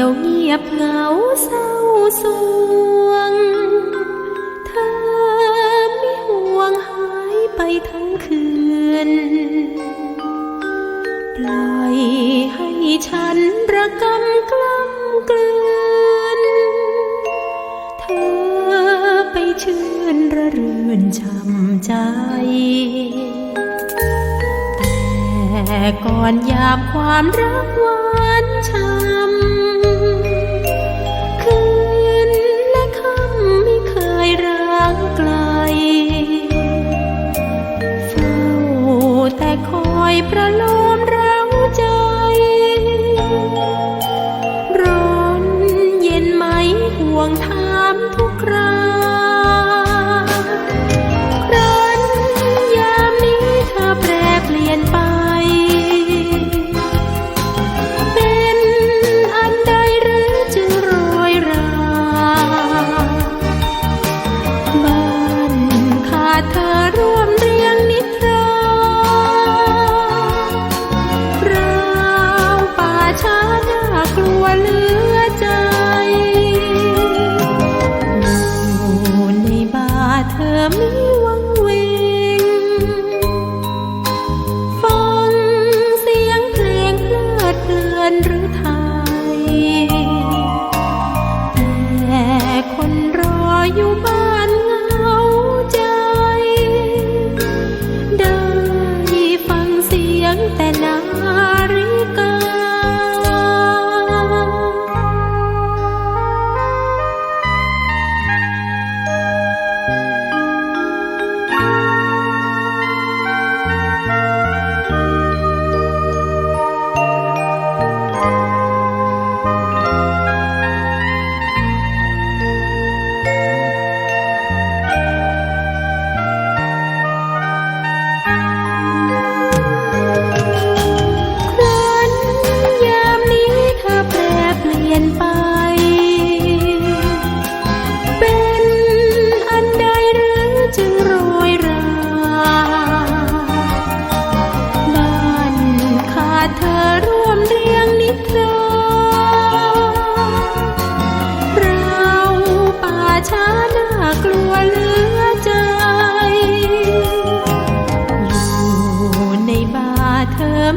ยบเหงาเศร้าสวง เธอไม่ห่วงหายไปทั้งคืน ปล่อยให้ฉันระกำกล้ำกลืน เธอไปชื่นระรื่นช่ำใจแต่ก่อนยามความรักหวานช่ำ แ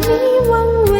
มีวังเว